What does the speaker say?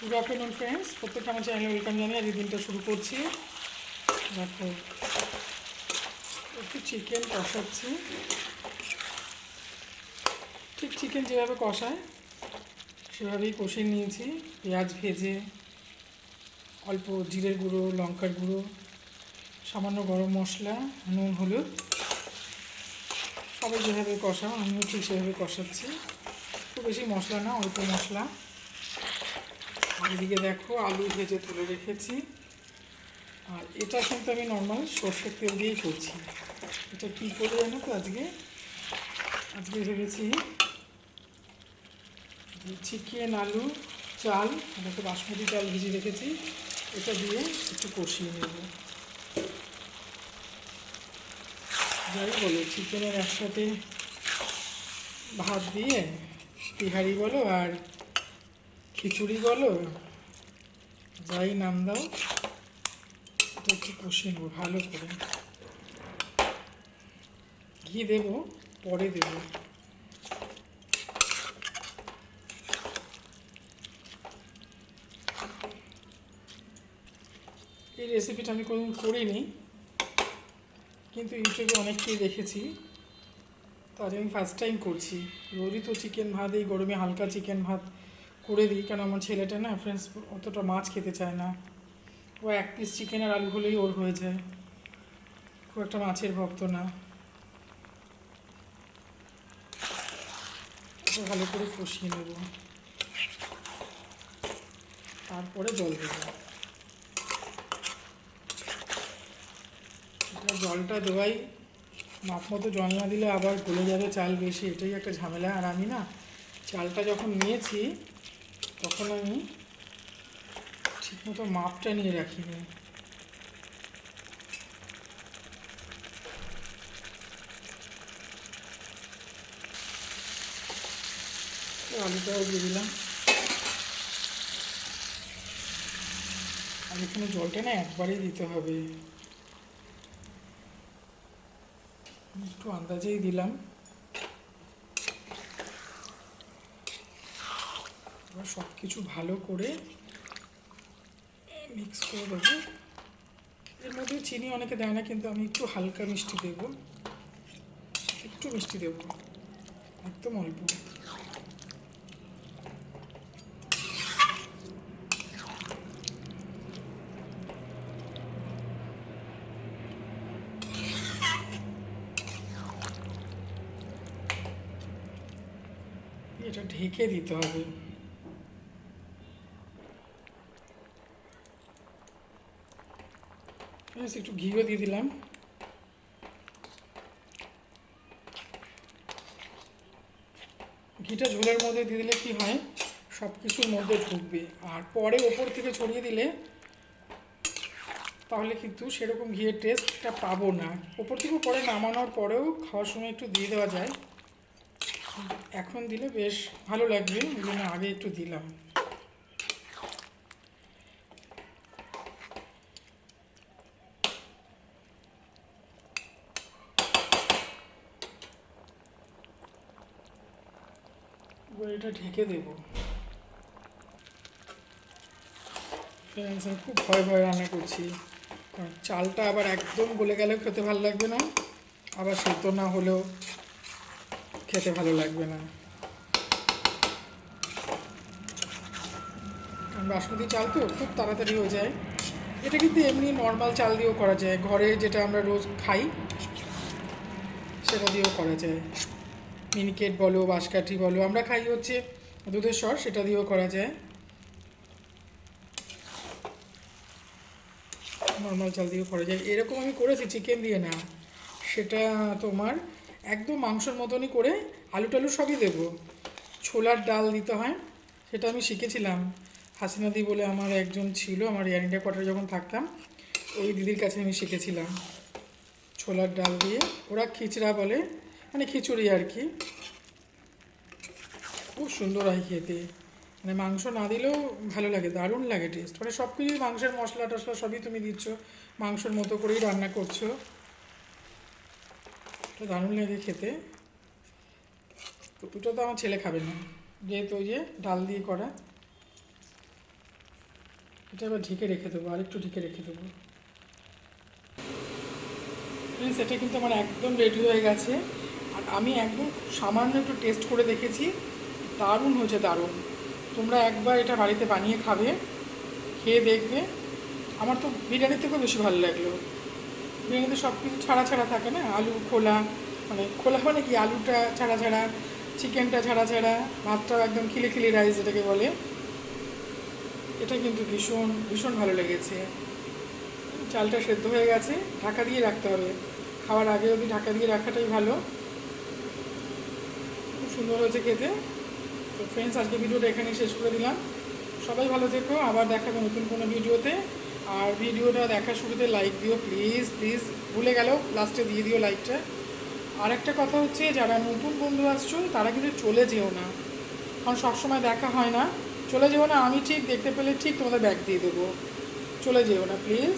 Good afternoon friends প্রত্যেকটা আমার চ্যানেলে ওয়েলকাম জানিয়ে আজকে দিনটা শুরু করছি। দেখো, একটু চিকেন কষাচ্ছি। ঠিক চিকেন যেভাবে কষায়, সেভাবেই কষিয়ে নিয়েছি। পেঁয়াজ ভেজে, অল্প জিরের গুঁড়ো, লঙ্কার গুঁড়ো, সামান্য গরম মশলা, নুন, হলুদ। সবাই যেভাবে কষাও, আমিও ঠিক সেভাবে কষাচ্ছি। খুব বেশি মশলা না, অল্প মশলা। এদিকে দেখো আলু ভেজে তুলে রেখেছি। আর এটা কিন্তু আমি নর্মাল সর্ষের তেল দিয়েই করছি। এটা কী করে জানো তো আজকে? আজকে ভেবেছি চিকেন আলু, চাল দেখো বাসমতি চাল ভিজিয়ে রেখেছি। এটা দিয়ে একটু কষিয়ে নেব। যাই বলো চিকেনের একসাথে ভাত দিয়ে তিহারি বলো আর খিচুড়ি বলো যাই নাম দাও এটা একটু কষিয়ে নেব? ভালো করে। ঘি দেবো, পরে দেবো। এই রেসিপিটা আমি কোনোদিন করিনি, কিন্তু ইউটিউবে অনেককেই দেখেছি। তো আজ আমি ফার্স্ট টাইম করছি। রোজই তো চিকেন ভাত, এই গরমে হালকা চিকেন ভাত। করে দিই কারণ আমার ছেলেটা না ফ্রেন্ডস অতটা মাছ খেতে চায় না। ও এক পিস চিকেন আর আলু হলেই ওর হয়ে যায়। খুব একটা মাছের ভক্ত না। ভালো করে কষিয়ে নেব। তারপরে জল দেব। জলটা দেওয়াই, মাপ মতো জল না দিলে আবার গলে যাবে চাল বেশি, এটাই একটা ঝামেলা। আর আমি না, চালটা যখন নিয়েছি তখন আমি ঠিকমতো মাপটা নিয়ে রাখিনি। তো আলুটাও দিয়ে দিলাম। আর এখানে জলটা না একবারেই দিতে হবে। একটু আন্দাজেই দিলাম। এবার সব কিছু ভালো করে মিক্স করে দেবো। এর মধ্যে চিনি অনেকে দেয় না, কিন্তু আমি একটু হালকা মিষ্টি দেবো। একটু মিষ্টি দেবো, একদম অল্প। এটা ঢেকে দিতে হবে। একটু ঘিও দিয়ে দিলাম। ঘিটা ঝোলের মধ্যে দিয়ে দিলে কি হয়? সব কিছুর মধ্যে ঢুকবে। আর পরে ওপর থেকে ছড়িয়ে দিলে তাহলে কিন্তু সেরকম ঘিয়ের টেস্টটা পাবো না। ওপর থেকে পরে নামানোর পরেও খাওয়ার সময় একটু দিয়ে দেওয়া যায়। এখন দিলে বেশ ভালো লাগবে। ওই জন্য আগে একটু দিলাম। এবার এটা ঢেকে দেবো। খুব ভয় ভয় রান্না করছি। কারণ চালটা আবার একদম গলে গেলেও খেতে ভালো লাগবে না, আবার সেদ্ধ না হলেও খেতে ভালো লাগবে না। বাসমতি চাল তো খুব তাড়াতাড়ি হয়ে যায়। এটা কিন্তু এমনি নর্মাল চাল দিয়েও করা যায়। ঘরে যেটা আমরা রোজ খাই, সেটা দিয়েও করা যায়। মিনিকেট বলো, বাঁশকাঠি বলো, আমরা খাই হচ্ছে দুধের সর, সেটা দিয়েও করা যায়। নর্মাল চাল দিয়েও করা যায়। এরকম আমি করেছি চিকেন দিয়ে না। সেটা তোমার একদম মাংসর মতনই করে আলু টালু সবই দেবো। ছোলার ডাল দিতে হয়, সেটা আমি শিখেছিলাম। হাসিনাদি বলে আমার একজন ছিল, আমার ইয়ারিন্ডিয়া কোয়ার্টারে যখন থাকতাম ওই দিদির কাছে আমি শিখেছিলাম। ছোলার ডাল দিয়ে, ওরা খিচড়া বলে মানে খিচুড়ি আর কি। খুব সুন্দর হয় খেতে। মানে মাংস না দিলেও ভালো লাগে, দারুণ লাগে টেস্ট মানে সব কিছুই মাংসের মশলা টশলা সবই তুমি দিচ্ছ, মাংসের মতো করেই রান্না করছ। এটা দারুণ লাগে খেতে। তো ওটা তো আমার ছেলে খাবে না। যেহেতু ওই যে ডাল দিয়ে করা। এটা এবার ঢেকে রেখে দেবো, আরেকটু ঢেকে রেখে দেবো। ফ্রেন্ডস এটা কিন্তু আমার একদম রেডি হয়ে গেছে। আমি একদম সামান্য একটু টেস্ট করে দেখেছি। দারুণ হয়েছে, দারুণ। তোমরা একবার এটা বাড়িতে বানিয়ে খাবে, খেয়ে দেখবে। আমার তো বিরিয়ানির থেকেও বেশি ভালো লাগল। বিরিয়ানিতে সব কিছু ছাড়া ছাড়া থাকে না? আলু, খোলা মানে খোলা মানে কি? আলুটা ছাড়া ছাড়া, চিকেনটা ছাড়া ছাড়া, ভাতটাও একদম খিলে খিলে রাইস যেটাকে বলে। এটা কিন্তু ভীষণ ভীষণ ভালো লেগেছে। চালটা সেদ্ধ হয়ে গেছে, ঢাকা দিয়ে রাখতে হবে। খাওয়ার আগে যদি ঢাকা দিয়ে রাখাটাই ভালো। সুন্দর হয়েছে খেতে। তো ফ্রেন্ডস আজকে ভিডিওটা এখানেই শেষ করে দিলাম। সবাই ভালো থেকো, আবার দেখাবো নতুন কোনো ভিডিওতে। আর ভিডিওটা দেখার শুরুতে লাইক দিও প্লিজ প্লিজ ভুলে গেলেও লাস্টে দিয়ে দিও লাইকটা আর একটা কথা হচ্ছে, যারা নতুন বন্ধু আসছো, তারা কিন্তু চলে যেও না। কারণ সবসময় দেখা হয় না। চলে যেও না, আমি ঠিক দেখতে পেলে ঠিক তোমাদের ব্যাগ দিয়ে দেবো। চলে যেও না প্লিজ